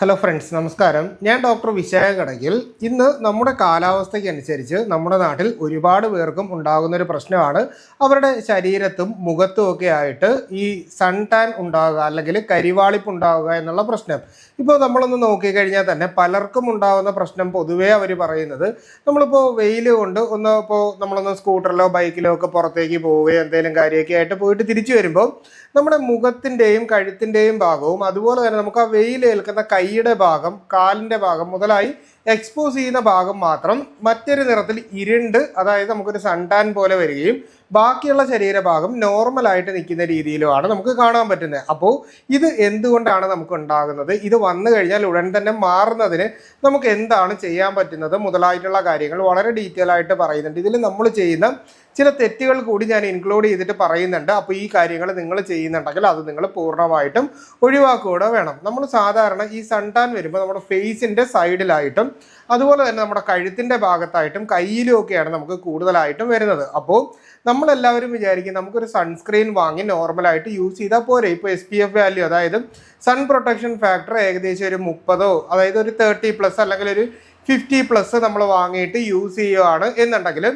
Hello friends നമസ്കാരം. ഞാൻ doctor Vishakha കടകിൽ ഇന്ന് നമ്മുടെ കാലാവസ്ഥയ്ക്കനുസരിച്ച് നമ്മുടെ നാട്ടിൽ ഒരുപാട് പേർക്കും ഉണ്ടാകുന്ന ഒരു പ്രശ്നമാണ്. അവരുടെ ശരീരത്തും മുഖത്തും ഒക്കെ ആയിട്ട് ഈ സൺ ടാൻ ഉണ്ടാകുക അല്ലെങ്കിൽ കരിവാളിപ്പ് ഉണ്ടാകുക എന്നുള്ള പ്രശ്നം. ഇപ്പോൾ നമ്മളൊന്ന് നോക്കിക്കഴിഞ്ഞാൽ തന്നെ പലർക്കും ഉണ്ടാകുന്ന പ്രശ്നം പൊതുവേ അവർ പറയുന്നത് നമ്മളിപ്പോൾ വെയിൽ കൊണ്ട് ഒന്ന് ഇപ്പോൾ നമ്മളൊന്ന് സ്കൂട്ടറിലോ ബൈക്കിലോ ഒക്കെ പുറത്തേക്ക് പോവുകയോ എന്തെങ്കിലും കാര്യമൊക്കെ ആയിട്ട് പോയിട്ട് തിരിച്ചു വരുമ്പോൾ നമ്മുടെ മുഖത്തിന്റെയും കഴുത്തിന്റെയും ഭാഗവും അതുപോലെ തന്നെ നമുക്ക് ആ വെയിൽ ഏൽക്കുന്ന കൈയുടെ ഭാഗം കാലിന്റെ ഭാഗം മുതലായി എക്സ്പോസ് ചെയ്യുന്ന ഭാഗം മാത്രം മറ്റൊരു നിറത്തിൽ ഇരുണ്ട് അതായത് നമുക്കൊരു സൺടാൻ പോലെ വരികയും ബാക്കിയുള്ള ശരീരഭാഗം നോർമലായിട്ട് നിൽക്കുന്ന രീതിയിലുമാണ് നമുക്ക് കാണാൻ പറ്റുന്നത്. അപ്പോൾ ഇത് എന്തുകൊണ്ടാണ് നമുക്ക് ഉണ്ടാകുന്നത്? ഇത് വന്നു കഴിഞ്ഞാൽ ഉടൻ തന്നെ മാറുന്നതിന് നമുക്ക് എന്താണ് ചെയ്യാൻ പറ്റുന്നത് മുതലായിട്ടുള്ള കാര്യങ്ങൾ വളരെ ഡീറ്റെയിൽ ആയിട്ട് പറയുന്നുണ്ട്. ഇതിൽ നമ്മൾ ചെയ്യുന്ന ചില തെറ്റുകൾ കൂടി ഞാൻ ഇൻക്ലൂഡ് ചെയ്തിട്ട് പറയുന്നുണ്ട്. അപ്പോൾ ഈ കാര്യങ്ങൾ നിങ്ങൾ ചെയ്യുന്നുണ്ടെങ്കിൽ അത് നിങ്ങൾ പൂർണമായിട്ടും ഒഴിവാക്കുക വേണം. നമ്മൾ സാധാരണ ഈ സൺടാൻ വരുമ്പോൾ നമ്മുടെ ഫേസിന്റെ സൈഡിലായിട്ടും അതുപോലെ തന്നെ നമ്മുടെ കഴുത്തിന്റെ ഭാഗത്തായിട്ടും കയ്യിലും ഒക്കെയാണ് നമുക്ക് കൂടുതലായിട്ടും വരുന്നത്. അപ്പോൾ നമ്മളെല്ലാവരും വിചാരിക്കും നമുക്കൊരു സൺസ്ക്രീൻ വാങ്ങി നോർമലായിട്ട് യൂസ് ചെയ്താൽ പോരെ. ഇപ്പോൾ എസ് പി എഫ് വാല്യൂ അതായത് സൺ പ്രൊട്ടക്ഷൻ ഫാക്ടർ ഏകദേശം ഒരു മുപ്പതോ അതായത് ഒരു തേർട്ടി പ്ലസ് അല്ലെങ്കിൽ ഒരു ഫിഫ്റ്റി പ്ലസ് നമ്മൾ വാങ്ങിയിട്ട് യൂസ് ചെയ്യുകയാണ് എന്നുണ്ടെങ്കിൽ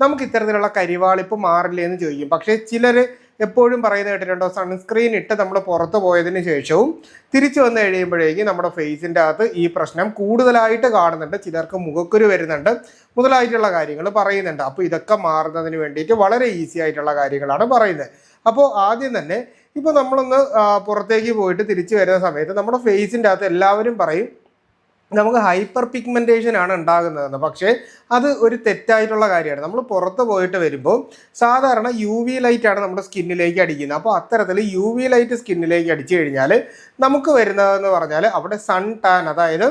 നമുക്ക് ഇത്തരത്തിലുള്ള കരിവാളിപ്പ് മാറില്ല എന്ന് ചോദിക്കും. പക്ഷേ ചിലർ എപ്പോഴും പറയുന്നത് കേട്ടിട്ടുണ്ടോ? സൺസ്ക്രീൻ ഇട്ട് നമ്മൾ പുറത്ത് പോയതിന് ശേഷവും തിരിച്ചു വന്നു കഴിയുമ്പോഴേക്കും നമ്മുടെ ഫേസിന്റെ അകത്ത് ഈ പ്രശ്നം കൂടുതലായിട്ട് കാണുന്നുണ്ട്. ചിലർക്ക് മുഖക്കുരു വരുന്നുണ്ട്. മുതലായിട്ടുള്ള കാര്യങ്ങൾ പറയുന്നുണ്ട്. അപ്പോൾ ഇതൊക്കെ മാറുന്നതിന് വേണ്ടിയിട്ട് വളരെ ഈസി ആയിട്ടുള്ള കാര്യങ്ങളാണ് പറയുന്നത്. അപ്പോൾ ആദ്യം തന്നെ ഇപ്പോൾ നമ്മളൊന്ന് പുറത്തേക്ക് പോയിട്ട് തിരിച്ചു വരുന്ന സമയത്ത് നമ്മുടെ ഫേസിന്റെ അകത്ത് എല്ലാവരും പറയും നമുക്ക് ഹൈപ്പർ പിഗ്മെന്റേഷൻ ആണ് ഉണ്ടാകുന്നതെന്ന്. പക്ഷേ അത് ഒരു തെറ്റായിട്ടുള്ള കാര്യമാണ്. നമ്മൾ പുറത്ത് പോയിട്ട് വരുമ്പോൾ സാധാരണ യു വി ലൈറ്റ് ആണ് നമ്മുടെ സ്കിന്നിലേക്ക് അടിക്കുന്നത്. അപ്പോൾ അത്തരത്തിൽ യു വി ലൈറ്റ് സ്കിന്നിലേക്ക് അടിച്ചു കഴിഞ്ഞാൽ നമുക്ക് വരുന്നതെന്ന് പറഞ്ഞാൽ അവിടെ സൺ ടാൻ അതായത്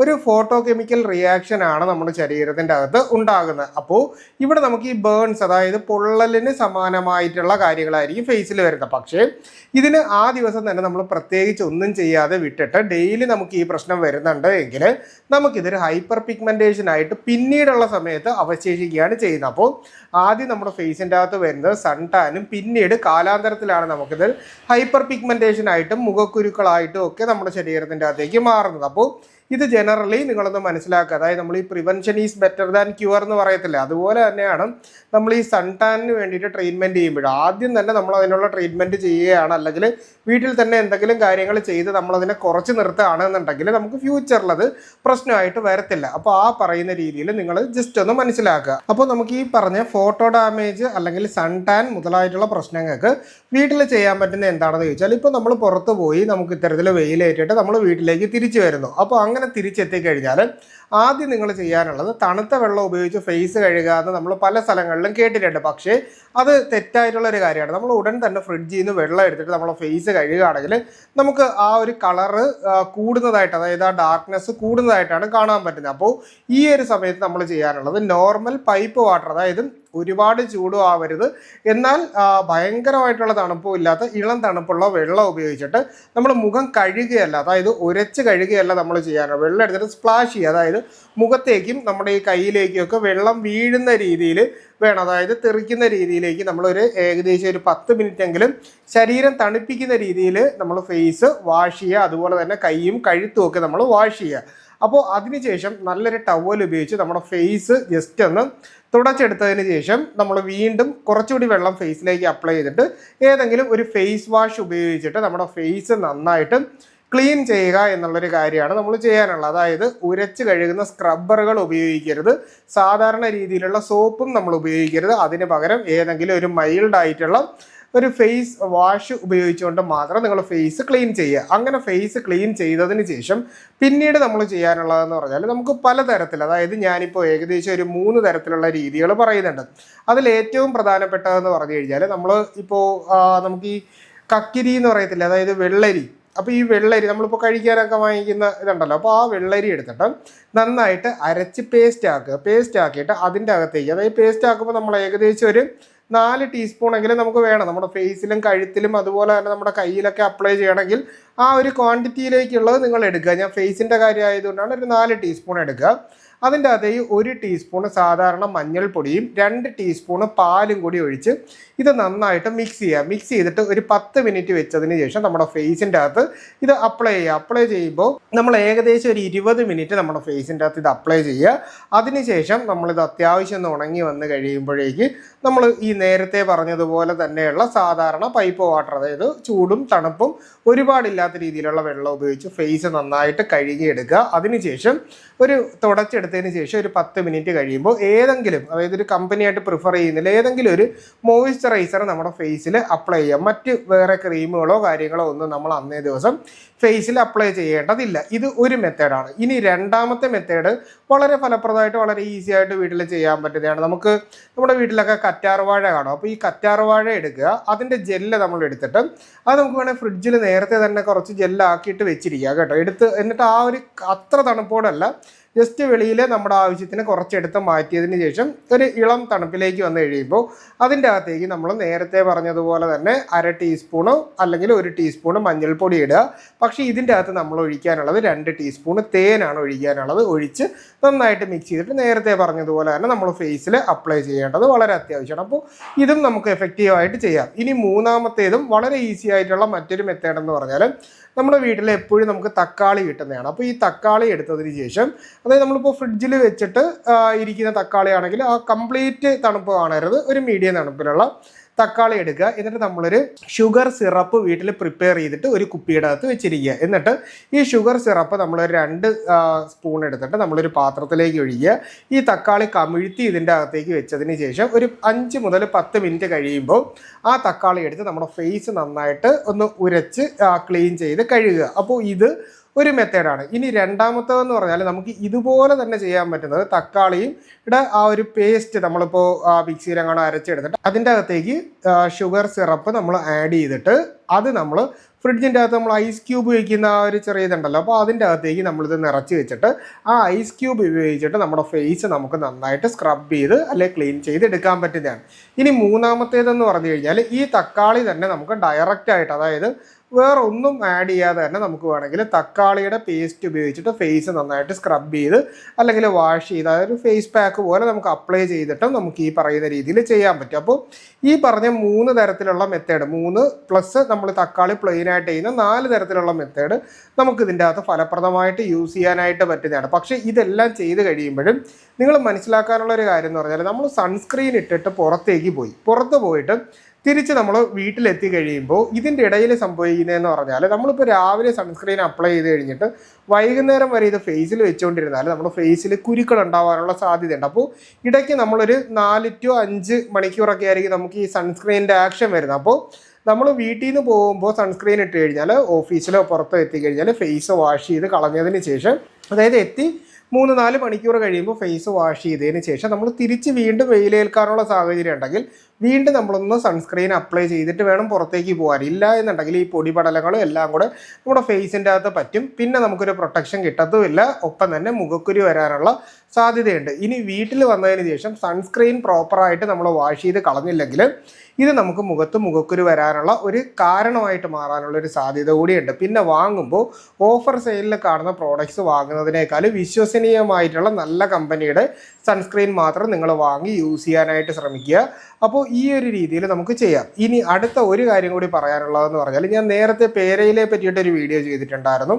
ഒരു ഫോട്ടോ കെമിക്കൽ റിയാക്ഷൻ ആണ് നമ്മുടെ ശരീരത്തിന്റെ അകത്ത് ഉണ്ടാകുന്നത്. അപ്പോൾ ഇവിടെ നമുക്ക് ഈ ബേൺസ് അതായത് പൊള്ളലിന് സമാനമായിട്ടുള്ള കാര്യങ്ങളായിരിക്കും ഫേസിൽ വരുന്നത്. പക്ഷേ ഇതിന് ആ ദിവസം തന്നെ നമ്മൾ പ്രത്യേകിച്ച് ഒന്നും ചെയ്യാതെ വിട്ടിട്ട് ഡെയിലി നമുക്ക് ഈ പ്രശ്നം വരുന്നുണ്ട് എങ്കിൽ നമുക്കിതൊരു ഹൈപ്പർ പിഗ്മെന്റേഷൻ ആയിട്ട് പിന്നീടുള്ള സമയത്ത് അവശേഷിക്കുകയാണ് ചെയ്യുന്നത്. അപ്പോൾ ആദ്യം നമ്മുടെ ഫേസിന്റെ അകത്ത് വരുന്നത് സൺടാനും പിന്നീട് കാലാന്തരത്തിലാണ് നമുക്കിത് ഹൈപ്പർ പിഗ്മെന്റേഷൻ ആയിട്ടും മുഖക്കുരുക്കളായിട്ടും ഒക്കെ നമ്മുടെ ശരീരത്തിന്റെ അകത്തേക്ക് മാറുന്നത്. അപ്പോൾ ഇത് ജനറലി നിങ്ങളൊന്ന് മനസ്സിലാക്കുക. അതായത് നമ്മൾ ഈ prevention is better than cure എന്ന് പറയത്തില്ല. അതുപോലെ തന്നെയാണ് നമ്മൾ ഈ സൺ ടാനിന് വേണ്ടിയിട്ട് ട്രീറ്റ്മെന്റ് ചെയ്യുമ്പോൾ ആദ്യം തന്നെ നമ്മൾ അതിനുള്ള ട്രീറ്റ്മെന്റ് ചെയ്യുകയാണ്. അല്ലെങ്കിൽ വീട്ടിൽ തന്നെ എന്തെങ്കിലും കാര്യങ്ങൾ ചെയ്ത് നമ്മളതിനെ കുറച്ച് നിർത്തുകയാണെന്നുണ്ടെങ്കിൽ നമുക്ക് ഫ്യൂച്ചറിൽ അത് പ്രശ്നമായിട്ട് വരത്തില്ല. അപ്പോൾ ആ പറയുന്ന രീതിയിൽ നിങ്ങൾ ജസ്റ്റ് ഒന്ന് മനസ്സിലാക്കുക. അപ്പോൾ നമുക്ക് ഈ പറഞ്ഞ ഫോട്ടോ ഡാമേജ് അല്ലെങ്കിൽ സൺ ടാൻ മുതലായിട്ടുള്ള പ്രശ്നങ്ങൾക്ക് വീട്ടിൽ ചെയ്യാൻ പറ്റുന്ന എന്താണെന്ന് ചോദിച്ചാൽ ഇപ്പോൾ നമ്മൾ പുറത്ത് പോയി നമുക്ക് ഇത്തരത്തിൽ വെയിലേറ്റിട്ട് നമ്മൾ വീട്ടിലേക്ക് തിരിച്ചു വരുന്നു. അപ്പോൾ അങ്ങനെ തിരിച്ചെത്തി കഴിഞ്ഞാൽ ആദ്യം നിങ്ങൾ ചെയ്യാനുള്ളത് തണുത്ത വെള്ളം ഉപയോഗിച്ച് ഫേസ് കഴുകാതെ നമ്മൾ പല സ്ഥലങ്ങളിലും കേട്ടിട്ടുണ്ട്. പക്ഷേ അത് തെറ്റായിട്ടുള്ള ഒരു കാര്യമാണ്. നമ്മൾ ഉടൻ തന്നെ ഫ്രിഡ്ജിൽ നിന്ന് വെള്ളം എടുത്തിട്ട് നമ്മൾ ഫേസ് കഴുകുകയാണെങ്കിൽ നമുക്ക് ആ ഒരു കളറ് കൂടുന്നതായിട്ട് അതായത് ആ ഡാർക്ക്നെസ് കൂടുന്നതായിട്ടാണ് കാണാൻ പറ്റുന്നത്. അപ്പോൾ ഈ ഒരു സമയത്ത് നമ്മൾ ചെയ്യാനുള്ളത് നോർമൽ പൈപ്പ് വാട്ടർ അതായത് ഒരുപാട് ചൂടും ആവരുത് എന്നാൽ ഭയങ്കരമായിട്ടുള്ള തണുപ്പും ഇല്ലാത്ത ഇളം തണുപ്പുള്ള വെള്ളം ഉപയോഗിച്ചിട്ട് നമ്മൾ മുഖം കഴുകുകയല്ല അതായത് ഉരച്ച് കഴുകുകയല്ല നമ്മൾ ചെയ്യാനുള്ളത് വെള്ളം എടുത്തിട്ട് സ്പ്ലാഷ് ചെയ്യുക. അതായത് മുഖത്തേക്കും നമ്മുടെ ഈ കയ്യിലേക്കും ഒക്കെ വെള്ളം വീഴുന്ന രീതിയിൽ വേണം. അതായത് തെറിക്കുന്ന രീതിയിലേക്ക് നമ്മളൊരു ഏകദേശം ഒരു പത്ത് മിനിറ്റ് എങ്കിലും ശരീരം തണുപ്പിക്കുന്ന രീതിയിൽ നമ്മൾ ഫേസ് വാഷ് ചെയ്യുക. അതുപോലെ തന്നെ കൈയും കഴുത്തും ഒക്കെ നമ്മൾ വാഷ് ചെയ്യുക. അപ്പോൾ അതിനുശേഷം നല്ലൊരു ടവൽ ഉപയോഗിച്ച് നമ്മുടെ ഫേസ് ജസ്റ്റ് ഒന്ന് തുടച്ചെടുത്തതിന് ശേഷം നമ്മൾ വീണ്ടും കുറച്ചുകൂടി വെള്ളം ഫേസിലേക്ക് അപ്ലൈ ചെയ്തിട്ട് ഏതെങ്കിലും ഒരു ഫേസ് വാഷ് ഉപയോഗിച്ചിട്ട് നമ്മുടെ ഫേസ് നന്നായിട്ട് ക്ലീൻ ചെയ്യുക എന്നുള്ളൊരു കാര്യമാണ് നമ്മൾ ചെയ്യാനുള്ളത്. അതായത് ഉരച്ച് കഴുകുന്ന സ്ക്രബ്ബറുകൾ ഉപയോഗിക്കരുത്. സാധാരണ രീതിയിലുള്ള സോപ്പും നമ്മൾ ഉപയോഗിക്കരുത്. അതിന് പകരം ഏതെങ്കിലും ഒരു മൈൽഡ് ആയിട്ടുള്ള ഒരു ഫേസ് വാഷ് ഉപയോഗിച്ചുകൊണ്ട് മാത്രം നിങ്ങൾ ഫേസ് ക്ലീൻ ചെയ്യുക. അങ്ങനെ ഫേസ് ക്ലീൻ ചെയ്തതിന് ശേഷം പിന്നീട് നമ്മൾ ചെയ്യാനുള്ളതെന്ന് പറഞ്ഞാൽ നമുക്ക് പലതരത്തിൽ അതായത് ഞാനിപ്പോൾ ഏകദേശം ഒരു മൂന്ന് തരത്തിലുള്ള രീതികൾ പറയുന്നുണ്ട്. അതിൽ ഏറ്റവും പ്രധാനപ്പെട്ടതെന്ന് പറഞ്ഞു കഴിഞ്ഞാൽ നമ്മൾ ഇപ്പോൾ നമുക്ക് ഈ കക്കിരി എന്ന് പറയത്തില്ല? അതായത് വെള്ളരി. അപ്പോൾ ഈ വെള്ളരി നമ്മളിപ്പോൾ കഴിക്കാനൊക്കെ വാങ്ങിക്കുന്ന ഇതുണ്ടല്ലോ. അപ്പോൾ ആ വെള്ളരി എടുത്തിട്ട് നന്നായിട്ട് അരച്ച് പേസ്റ്റ് ആക്കുക. പേസ്റ്റ് ആക്കിയിട്ട് അതിന്റെ അകത്തേക്ക് അതായത് പേസ്റ്റ് ആക്കുമ്പോൾ നമ്മൾ ഏകദേശം ഒരു നാല് ടീസ്പൂണെങ്കിലും നമുക്ക് വേണം. നമ്മുടെ ഫേസിലും കഴുത്തിലും അതുപോലെ തന്നെ നമ്മുടെ കയ്യിലൊക്കെ അപ്ലൈ ചെയ്യണമെങ്കിൽ ആ ഒരു ക്വാണ്ടിറ്റിയിലേക്കുള്ളത് നിങ്ങൾ എടുക്കുക. ഞാൻ ഫേസിന്റെ കാര്യം ആയതുകൊണ്ടാണ് ഒരു നാല് ടീസ്പൂൺ എടുക്കുക. അതിന്റെ അകത്തേക്ക് ഒരു ടീസ്പൂണ് സാധാരണ മഞ്ഞൾപ്പൊടിയും രണ്ട് ടീസ്പൂണ് പാലും കൂടി ഒഴിച്ച് ഇത് നന്നായിട്ട് മിക്സ് ചെയ്യുക. മിക്സ് ചെയ്തിട്ട് ഒരു പത്ത് മിനിറ്റ് വെച്ചതിന് ശേഷം നമ്മുടെ ഫേസിന്റെ അകത്ത് ഇത് അപ്ലൈ ചെയ്യുക. അപ്ലൈ ചെയ്യുമ്പോൾ നമ്മൾ ഏകദേശം ഒരു ഇരുപത് മിനിറ്റ് നമ്മുടെ ഫേസിന്റെ അകത്ത് ഇത് അപ്ലൈ ചെയ്യുക. അതിനുശേഷം നമ്മളിത് അത്യാവശ്യം ഒന്ന് ഉണങ്ങി വന്ന് കഴിയുമ്പോഴേക്ക് നമ്മൾ ഈ നേരത്തെ പറഞ്ഞതുപോലെ തന്നെയുള്ള സാധാരണ പൈപ്പ് വാട്ടർ അതായത് ചൂടും തണുപ്പും ഒരുപാടില്ലാത്ത രീതിയിലുള്ള വെള്ളം ഉപയോഗിച്ച് ഫേസ് നന്നായിട്ട് കഴുകിയെടുക്കുക. അതിനുശേഷം ഒരു തുടച്ചെടുത്തതിന് ശേഷം ഒരു പത്ത് മിനിറ്റ് കഴിയുമ്പോൾ ഏതെങ്കിലും അതായത് ഒരു കമ്പനിയായിട്ട് പ്രിഫർ ചെയ്യുന്നില്ല ഏതെങ്കിലും ഒരു മോയ്സ്ചറൈസർ നമ്മുടെ ഫേസിൽ അപ്ലൈ ചെയ്യാം. മറ്റ് വേറെ ക്രീമുകളോ കാര്യങ്ങളോ ഒന്നും നമ്മൾ അന്നേ ദിവസം ഫേസിൽ അപ്ലൈ ചെയ്യേണ്ടതില്ല. ഇത് ഒരു മെത്തേഡാണ് ഇനി രണ്ടാമത്തെ മെത്തേഡ് വളരെ ഫലപ്രദമായിട്ട് വളരെ ഈസി ആയിട്ട് വീട്ടിൽ ചെയ്യാൻ പറ്റുന്നതാണ്. നമുക്ക് നമ്മുടെ വീട്ടിലൊക്കെ കറ്റാർവാഴ കാണും. അപ്പോൾ ഈ കറ്റാർവാഴ എടുക്കുക. അതിന്റെ ജെല്ല് നമ്മൾ എടുത്തിട്ട് അത് നമുക്ക് വേണമെങ്കിൽ ഫ്രിഡ്ജിൽ നേരത്തെ തന്നെ കുറച്ച് ജെല്ലാക്കിയിട്ട് വെച്ചിരിക്കുക കേട്ടോ. എടുത്ത് എന്നിട്ട് ആ ഒരു അത്ര തണുപ്പോടല്ല ജസ്റ്റ് വെളിയിൽ നമ്മുടെ ആവശ്യത്തിന് കുറച്ചെടുത്ത് മാറ്റിയതിന് ശേഷം ഒരു ഇളം തണുപ്പിലേക്ക് വന്നു കഴിയുമ്പോൾ അതിന്റെ അകത്തേക്ക് നമ്മൾ നേരത്തെ പറഞ്ഞതുപോലെ തന്നെ അര ടീസ്പൂണോ അല്ലെങ്കിൽ ഒരു ടീസ്പൂണ് മഞ്ഞൾപ്പൊടി ഇടുക. പക്ഷേ ഇതിന്റെ അകത്ത് നമ്മൾ ഒഴിക്കാനുള്ളത് രണ്ട് ടീസ്പൂണ് തേനാണ് ഒഴിക്കാനുള്ളത്. ഒഴിച്ച് നന്നായിട്ട് മിക്സ് ചെയ്തിട്ട് നേരത്തെ പറഞ്ഞതുപോലെ തന്നെ നമ്മൾ ഫേസിൽ അപ്ലൈ ചെയ്യേണ്ടത് വളരെ അത്യാവശ്യമാണ്. അപ്പോൾ ഇതും നമുക്ക് എഫക്റ്റീവായിട്ട് ചെയ്യാം. ഇനി മൂന്നാമത്തേതും വളരെ ഈസി ആയിട്ടുള്ള മറ്റൊരു മെത്തേഡ് എന്ന് പറഞ്ഞാൽ നമ്മുടെ വീട്ടിൽ എപ്പോഴും നമുക്ക് തക്കാളി കിട്ടുന്നതാണ്. അപ്പോൾ ഈ തക്കാളി എടുത്തതിന് ശേഷം അതായത് നമ്മളിപ്പോൾ ഫ്രിഡ്ജിൽ വെച്ചിട്ട് ഇരിക്കുന്ന തക്കാളി ആണെങ്കിൽ ആ കംപ്ലീറ്റ് തണുപ്പ് കാണരുത്. ഒരു മീഡിയം തണുപ്പിലുള്ള തക്കാളി എടുക്കുക. എന്നിട്ട് നമ്മളൊരു ഷുഗർ സിറപ്പ് വീട്ടിൽ പ്രിപ്പയർ ചെയ്തിട്ട് ഒരു കുപ്പിയുടെ അകത്ത് വെച്ചിരിക്കുക. എന്നിട്ട് ഈ ഷുഗർ സിറപ്പ് നമ്മൾ രണ്ട് സ്പൂൺ എടുത്തിട്ട് നമ്മളൊരു പാത്രത്തിലേക്ക് ഒഴിക്കുക. ഈ തക്കാളി കമിഴ്ത്തി ഇതിന്റെ അകത്തേക്ക് വെച്ചതിന് ശേഷം ഒരു അഞ്ച് മുതൽ പത്ത് മിനിറ്റ് കഴിയുമ്പോൾ ആ തക്കാളി എടുത്ത് നമ്മുടെ ഫേസ് നന്നായിട്ട് ഒന്ന് ഉരച്ച് ക്ലീൻ ചെയ്ത് കഴുകുക. അപ്പോൾ ഇത് ഒരു മെത്തേഡാണ്. ഇനി രണ്ടാമത്തേതെന്ന് പറഞ്ഞാൽ നമുക്ക് ഇതുപോലെ തന്നെ ചെയ്യാൻ പറ്റുന്നത് തക്കാളിയും ഇവിടെ ആ ഒരു പേസ്റ്റ് നമ്മളിപ്പോൾ മിക്സിയിലങ്ങാണോ അരച്ചെടുത്തിട്ട് അതിന്റെ അകത്തേക്ക് ഷുഗർ സിറപ്പ് നമ്മൾ ആഡ് ചെയ്തിട്ട് അത് നമ്മൾ ഫ്രിഡ്ജിന്റെ അകത്ത് നമ്മൾ ഐസ് ക്യൂബ് വയ്ക്കുന്ന ആ ഒരു ചെറിയ ഇതുണ്ടല്ലോ. അപ്പോൾ അതിന്റെ അകത്തേക്ക് നമ്മളിത് നിറച്ച് വെച്ചിട്ട് ആ ഐസ് ക്യൂബ് ഉപയോഗിച്ചിട്ട് നമ്മുടെ ഫേസ് നമുക്ക് നന്നായിട്ട് സ്ക്രബ് ചെയ്ത് അല്ലെങ്കിൽ ക്ലീൻ ചെയ്ത് എടുക്കാൻ പറ്റുന്നതാണ്. ഇനി മൂന്നാമത്തേതെന്ന് പറഞ്ഞു കഴിഞ്ഞാൽ ഈ തക്കാളി തന്നെ നമുക്ക് ഡയറക്റ്റായിട്ട് അതായത് വേറെ ഒന്നും ആഡ് ചെയ്യാതെ തന്നെ നമുക്ക് വേണമെങ്കിൽ തക്കാളിയുടെ പേസ്റ്റ് ഉപയോഗിച്ചിട്ട് ഫേസ് നന്നായിട്ട് സ്ക്രബ് ചെയ്ത് അല്ലെങ്കിൽ വാഷ് ചെയ്ത് അതായത് ഫേസ് പാക്ക് പോലെ നമുക്ക് അപ്ലൈ ചെയ്തിട്ടും നമുക്ക് ഈ പറയുന്ന രീതിയിൽ ചെയ്യാൻ പറ്റും. അപ്പോൾ ഈ പറഞ്ഞ മൂന്ന് തരത്തിലുള്ള മെത്തേഡ് മൂന്ന് പ്ലസ് നമ്മൾ തക്കാളി പ്ലെയിനായിട്ട് ചെയ്യുന്ന നാല് തരത്തിലുള്ള മെത്തേഡ് നമുക്ക് ഇതിന്റെ അകത്ത് ഫലപ്രദമായിട്ട് യൂസ് ചെയ്യാനായിട്ട് പറ്റുന്നതാണ്. പക്ഷേ ഇതെല്ലാം ചെയ്ത് കഴിയുമ്പോഴും നിങ്ങൾ മനസ്സിലാക്കാനുള്ള ഒരു കാര്യം എന്ന് പറഞ്ഞാൽ നമ്മൾ സൺസ്ക്രീൻ ഇട്ടിട്ട് പുറത്തേക്ക് പോയി. പുറത്ത് പോയിട്ട് തിരിച്ച് നമ്മൾ വീട്ടിലെത്തി കഴിയുമ്പോൾ ഇതിന്റെ ഇടയിൽ സംഭവിക്കുന്നതെന്ന് പറഞ്ഞാൽ നമ്മളിപ്പോൾ രാവിലെ സൺസ്ക്രീൻ അപ്ലൈ ചെയ്ത് കഴിഞ്ഞിട്ട് വൈകുന്നേരം വരെ ഇത് ഫേസിൽ വെച്ചുകൊണ്ടിരുന്നാൽ നമ്മുടെ ഫേസിൽ കുരുക്കൾ ഉണ്ടാവാനുള്ള സാധ്യതയുണ്ട്. അപ്പോൾ ഇടയ്ക്ക് നമ്മളൊരു നാല് ടു അഞ്ച് മണിക്കൂറൊക്കെ ആയിരിക്കും നമുക്ക് ഈ സൺസ്ക്രീനിന്റെ ആക്ഷൻ വരുന്നത്. അപ്പോൾ നമ്മൾ വീട്ടിൽ നിന്ന് പോകുമ്പോൾ സൺസ്ക്രീൻ ഇട്ട് കഴിഞ്ഞാൽ ഓഫീസിലോ പുറത്തോ എത്തിക്കഴിഞ്ഞാൽ ഫേസ് വാഷ് ചെയ്ത് കളഞ്ഞതിന് ശേഷം അതായത് എത്തി മൂന്ന് നാല് മണിക്കൂർ കഴിയുമ്പോൾ ഫേസ് വാഷ് ചെയ്തതിന് ശേഷം നമ്മൾ തിരിച്ച് വീണ്ടും വെയിലേൽക്കാനുള്ള സാഹചര്യം ഉണ്ടെങ്കിൽ വീണ്ടും നമ്മളൊന്ന് സൺസ്ക്രീൻ അപ്ലൈ ചെയ്തിട്ട് വേണം പുറത്തേക്ക് പോകാൻ. ഇല്ല എന്നുണ്ടെങ്കിൽ ഈ പൊടിപടലങ്ങളും എല്ലാം കൂടെ നമ്മുടെ ഫേസിന്റെ അകത്ത് പറ്റും. പിന്നെ നമുക്കൊരു പ്രൊട്ടക്ഷൻ കിട്ടത്തുമില്ല. ഒപ്പം തന്നെ മുഖക്കുരി വരാനുള്ള സാധ്യതയുണ്ട്. ഇനി വീട്ടിൽ വന്നതിന് ശേഷം സൺസ്ക്രീൻ പ്രോപ്പറായിട്ട് നമ്മൾ വാഷ് ചെയ്ത് കളഞ്ഞില്ലെങ്കിൽ ഇത് നമുക്ക് മുഖത്ത് മുഖക്കുരു വരാനുള്ള ഒരു കാരണമായിട്ട് മാറാനുള്ള ഒരു സാധ്യത കൂടിയുണ്ട്. പിന്നെ വാങ്ങുമ്പോൾ ഓഫർ സെയിലിൽ കാണുന്ന പ്രോഡക്റ്റ്സ് വാങ്ങുന്നതിനേക്കാൾ വിശ്വസനീയമായിട്ടുള്ള നല്ല കമ്പനിയുടെ സൺസ്ക്രീൻ മാത്രം നിങ്ങൾ വാങ്ങി യൂസ് ചെയ്യാനായിട്ട് ശ്രമിക്കുക. അപ്പോൾ ഈ ഒരു രീതിയിൽ നമുക്ക് ചെയ്യാം. ഇനി അടുത്ത ഒരു കാര്യം കൂടി പറയാനുള്ളതെന്ന് പറഞ്ഞാൽ ഞാൻ നേരത്തെ പേരയിലെ പറ്റിയിട്ട് ഒരു വീഡിയോ ചെയ്തിട്ടുണ്ടായിരുന്നു.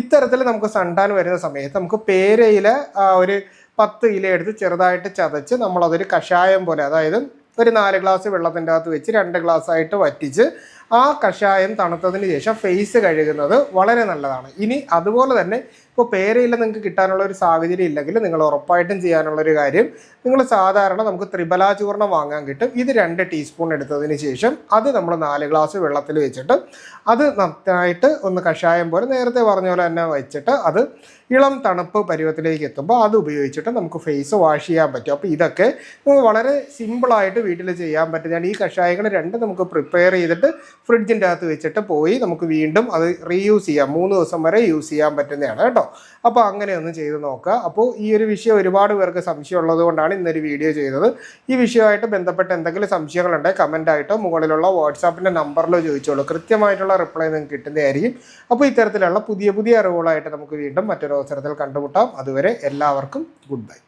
ഇത്തരത്തിൽ നമുക്ക് സണ്ടാൻ വരുന്ന സമയത്ത് നമുക്ക് പേരയിലെ ഒരു പത്ത് ഇല എടുത്ത് ചെറുതായിട്ട് ചതച്ച് നമ്മളതൊരു കഷായം പോലെ അതായത് ഒരു നാല് ഗ്ലാസ് വെള്ളത്തിന്റെ അകത്ത് വെച്ച് രണ്ട് ഗ്ലാസ് ആയിട്ട് വറ്റിച്ച് ആ കഷായം തണുത്തതിന് ശേഷം ഫേസ് കഴുകുന്നത് വളരെ നല്ലതാണ്. ഇനി അതുപോലെ തന്നെ ഇപ്പോൾ പേരയില്ല നിങ്ങൾക്ക് കിട്ടാനുള്ള ഒരു സാഹചര്യം ഇല്ലെങ്കിൽ നിങ്ങൾ ഉറപ്പായിട്ടും ചെയ്യാനുള്ള ഒരു കാര്യം നിങ്ങൾ സാധാരണ നമുക്ക് ത്രിബല ചൂർണം വാങ്ങാൻ കിട്ടും. ഇത് രണ്ട് ടീസ്പൂൺ എടുത്തതിന് ശേഷം അത് നമ്മൾ നാല് ഗ്ലാസ് വെള്ളത്തിൽ വെച്ചിട്ട് അത് നന്നായിട്ട് ഒന്ന് കഷായം പോലെ നേരത്തെ പറഞ്ഞ പോലെ തന്നെ വെച്ചിട്ട് അത് ഇളം തണുപ്പ് പരുവത്തിലേക്ക് എത്തുമ്പോൾ അത് ഉപയോഗിച്ചിട്ട് നമുക്ക് ഫേസ് വാഷ് ചെയ്യാൻ പറ്റും. അപ്പോൾ ഇതൊക്കെ വളരെ സിമ്പിളായിട്ട് വീട്ടിൽ ചെയ്യാൻ പറ്റുന്നതാണ്. ഈ കഷായങ്ങൾ രണ്ട് നമുക്ക് പ്രിപ്പയർ ചെയ്തിട്ട് ഫ്രിഡ്ജിന്റെ അകത്ത് വെച്ചിട്ട് പോയി നമുക്ക് വീണ്ടും അത് റീയൂസ് ചെയ്യാം. മൂന്ന് ദിവസം വരെ യൂസ് ചെയ്യാൻ പറ്റുന്നതാണ് കേട്ടോ. അപ്പോൾ അങ്ങനെ ഒന്ന് ചെയ്ത് നോക്കുക. അപ്പോൾ ഈ ഒരു വിഷയം ഒരുപാട് പേർക്ക് സംശയമുള്ളത് കൊണ്ടാണ് ഇന്നൊരു വീഡിയോ ചെയ്തത്. ഈ വിഷയമായിട്ട് ബന്ധപ്പെട്ട് എന്തെങ്കിലും സംശയങ്ങളുണ്ടെങ്കിൽ കമന്റായിട്ടോ മുകളിലുള്ള വാട്സാപ്പിന്റെ നമ്പറിലോ ചോദിച്ചോളൂ. കൃത്യമായിട്ടുള്ള റിപ്ലൈ നിങ്ങൾക്ക് കിട്ടുന്നതായിരിക്കും. അപ്പോൾ ഇത്തരത്തിലുള്ള പുതിയ പുതിയ അറിവുകളായിട്ട് നമുക്ക് വീണ്ടും മറ്റൊരു അവസരത്തിൽ കണ്ടുമുട്ടാം. അതുവരെ എല്ലാവർക്കും ഗുഡ് ബൈ